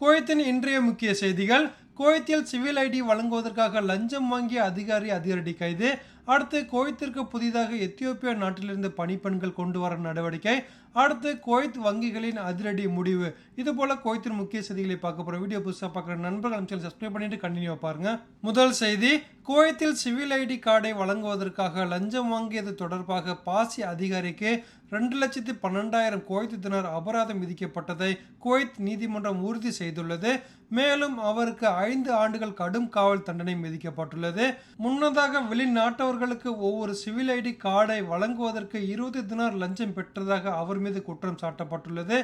குவைத்தின் இன்றைய முக்கிய செய்திகள். குவைத்தில் சிவில் ஐடி வழங்குவதற்காக லஞ்சம் வாங்கிய அதிகாரி அதிரடி கைது. அடுத்து குவைத்திற்கு புதிதாக எத்தியோப்பியா நாட்டிலிருந்து பணிப்பெண்கள் கொண்டு வர நடவடிக்கை. அடுத்து குவைத் வங்கிகளின் அதிரடி முடிவு. இது போல குவைத்தின் முக்கிய செய்திகளை பார்க்க போகிறோம் வீடியோ புதுசாக பார்க்குற நண்பர்கள் சேனல் சப்ஸ்கிரைப் பண்ணிட்டு கண்டினியூ பாருங்க. முதல் செய்தி குவைத்தில் சிவில் ஐடி கார்டை வழங்குவதற்காக லஞ்சம் வாங்கியது தொடர்பாக பாசி அதிகாரிக்கு ரெண்டு லட்சத்தி பன்னெண்டாயிரம் குவைத் தினர் அபராதம் விதிக்கப்பட்டதை குவைத் நீதிமன்றம் உறுதி செய்துள்ளது. மேலும் அவருக்கு ஐந்து ஆண்டுகள் கடும் காவல் தண்டனை விதிக்கப்பட்டுள்ளது. முன்னதாக வெளிநாட்டவர்களுக்கு ஒவ்வொரு சிவில் ஐடி கார்டை வழங்குவதற்கு இருபது தினார் லஞ்சம் பெற்றதாக அவர் மீது குற்றம் சாட்டப்பட்டுள்ளது.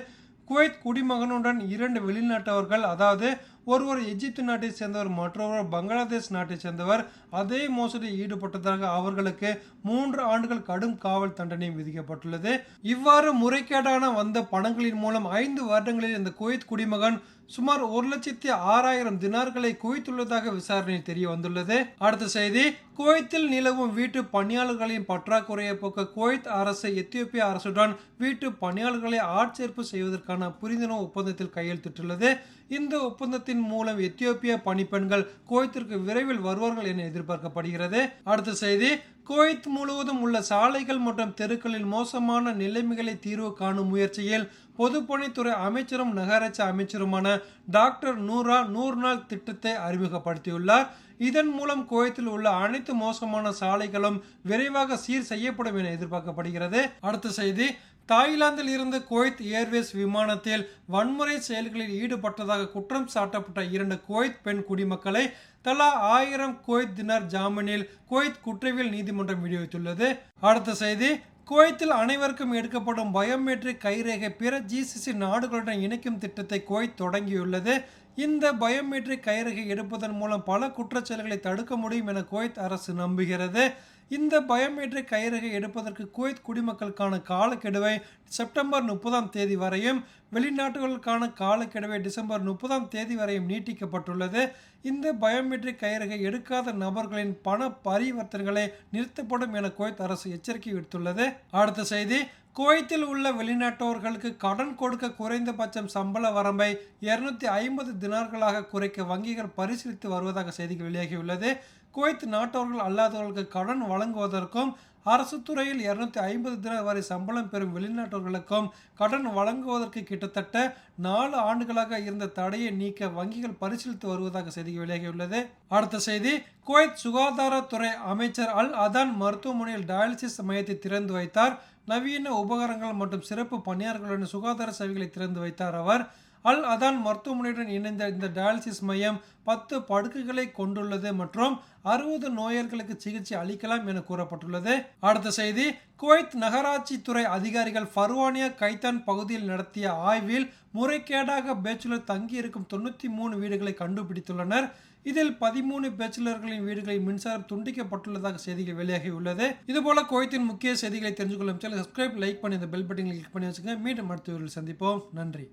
குவைத் குடிமகனுடன் இரண்டு வெளிநாட்டவர்கள் அதாவது ஒருவர் எகிப்து நாட்டை சேர்ந்தவர் மற்றொருவர் பங்களாதேஷ் நாட்டை சேர்ந்தவர். அதே மோசடியில் ஈடுபட்டதாக அவர்களுக்கு மூன்று ஆண்டுகள் கடும் காவல் தண்டனையும் விதிக்கப்பட்டுள்ளது. இவ்வாறு முறைகேடான வந்த பணங்களின் மூலம் ஐந்து வருடங்களில் இந்த குவைத் குடிமகன் சுமார் ஒரு லட்சத்தி ஆறாயிரம் தினார்களை குவித்துள்ளதாக விசாரணையில் தெரிய வந்துள்ளது அடுத்த செய்தி குவைத்தில் நிலவும் வீட்டு பணியாளர்களின் பற்றாக்குறையை போக்க குவைத் அரசு எத்தியோப்பிய அரசுடன் வீட்டு பணியாளர்களை ஆட்சேர்ப்பு செய்வதற்கான புரிந்துணர்வு ஒப்பந்தத்தில் கையெழுத்திட்டுள்ளது. இந்த ஒப்பந்தத்தின் மூலம் எத்தியோப்பிய பணிப்பெண்கள் குவைத்திற்கு விரைவில் வருவார்கள் என எதிர்பார்க்கப்படுகிறது. அடுத்த செய்தி குவைத் முழுவதும் உள்ள சாலைகள் மற்றும் தெருக்களில் மோசமான நிலைமைகளை தீர்வு காணும் முயற்சியில் பொதுப்பணித்துறை அமைச்சரும் நகராட்சி அமைச்சருமான டாக்டர் நூரா நூறு நாள் திட்டத்தை அறிமுகப்படுத்தியுள்ளார். இதன் மூலம் குவைத்தில் உள்ள அனைத்து மோசமான சாலைகளும் விரைவாக சீர் செய்யப்படும் என எதிர்பார்க்கப்படுகிறது. அடுத்த செய்தி தாய்லாந்தில் இருந்து குவைத் ஏர்வேஸ் விமானத்தில் வன்முறை செயல்களில் ஈடுபட்டதாக குற்றம் சாட்டப்பட்ட இரண்டு குவைத் பெண் குடிமக்களை தலா ஆயிரம் குவைத் தினர் ஜாமீனில் குவைத் குற்றவியல் நீதிமன்றம் விடுவித்துள்ளது. அடுத்த செய்தி குவைத்தில் அனைவருக்கும் எடுக்கப்படும் பயோமெட்ரிக் கைரேகை பிற ஜிசிசி நாடுகளுடன் இணைக்கும் திட்டத்தை குவைத் தொடங்கியுள்ளது. இந்த பயோமெட்ரிக் கைரேகை எடுப்பதன் மூலம் பல குற்றச்செயல்களை தடுக்க முடியும் என குவைத் அரசு நம்புகிறது. இந்த பயோமெட்ரிக் கைரேகை எடுப்பதற்கு குவைத் குடிமக்களுக்கான காலக்கெடுவை செப்டம்பர் முப்பதாம் தேதி வரையும் வெளிநாட்டுகளுக்கான காலக்கெடுவை டிசம்பர் முப்பதாம் தேதி வரையும் நீட்டிக்கப்பட்டுள்ளது. இந்த பயோமெட்ரிக் கைரேகை எடுக்காத நபர்களின் பண பரிவர்த்தனைகளை நிறுத்தப்படும் என குவைத் அரசு எச்சரிக்கை விடுத்துள்ளது. அடுத்த செய்தி குவைத்தில் உள்ள வெளிநாட்டவர்களுக்கு கடன் கொடுக்க குறைந்தபட்சம் சம்பள வரம்பை இருநூத்தி ஐம்பது தினார்களாக குறைக்க வங்கிகள் பரிசீலித்து வருவதாக செய்திகள் வெளியாகியுள்ளது. குவைத் நாட்டவர்கள் அல்லாதவர்களுக்கு கடன் வழங்குவதற்கும் அரசு துறையில் இருநூத்தி ஐம்பது தினார் வரை சம்பளம் பெறும் வெளிநாட்டவர்களுக்கும் கடன் வழங்குவதற்கு கிட்டத்தட்ட நாலு ஆண்டுகளாக இருந்த தடையை நீக்க வங்கிகள் பரிசீலித்து வருவதாக செய்தி வெளியாகியுள்ளது. அடுத்த செய்தி குவைத் சுகாதாரத்துறை அமைச்சர் அல் அதான் மருத்துவமனையில் டயாலிசிஸ் மையத்தை திறந்து வைத்தார். நவீன உபகரணங்கள் மற்றும் சிறப்பு பணியாளர்களுடன் சுகாதார சேவைகளை திறந்து வைத்தார் அவர். அல் அதான் மருத்துவமனையுடன் இணைந்த இந்த டயாலிசிஸ் மையம் பத்து படுக்கைகளை கொண்டுள்ளது மற்றும் அறுபது நோயர்களுக்கு சிகிச்சை அளிக்கலாம் என கூறப்பட்டுள்ளது. அடுத்த செய்தி குவைத் நகராட்சி துறை அதிகாரிகள் ஃபர்வானியா கைத்தான் பகுதியில் நடத்திய ஆய்வில் முறைகேடாக பேச்சுலர் தங்கியிருக்கும் தொண்ணூற்றி மூணு வீடுகளை கண்டுபிடித்துள்ளனர். இதில் பதிமூணு பேச்சுலர்களின் வீடுகளில் மின்சாரம் துண்டிக்கப்பட்டுள்ளதாக செய்திகள் வெளியாகி உள்ளது இதுபோல குவைத்தின் முக்கிய செய்திகளை தெரிஞ்சுக்கொள்ளும் சேனல் சப்ஸ்கிரைப் லைக் பண்ணி இந்த பெல் பட்டனை கிளிக் பண்ணி வச்சுங்க மீண்டும் அடுத்த சந்திப்போம். நன்றி.